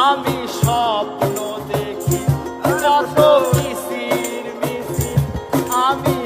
আমি স্বপ্ন দেখি কত মিছিল মিছিল আমি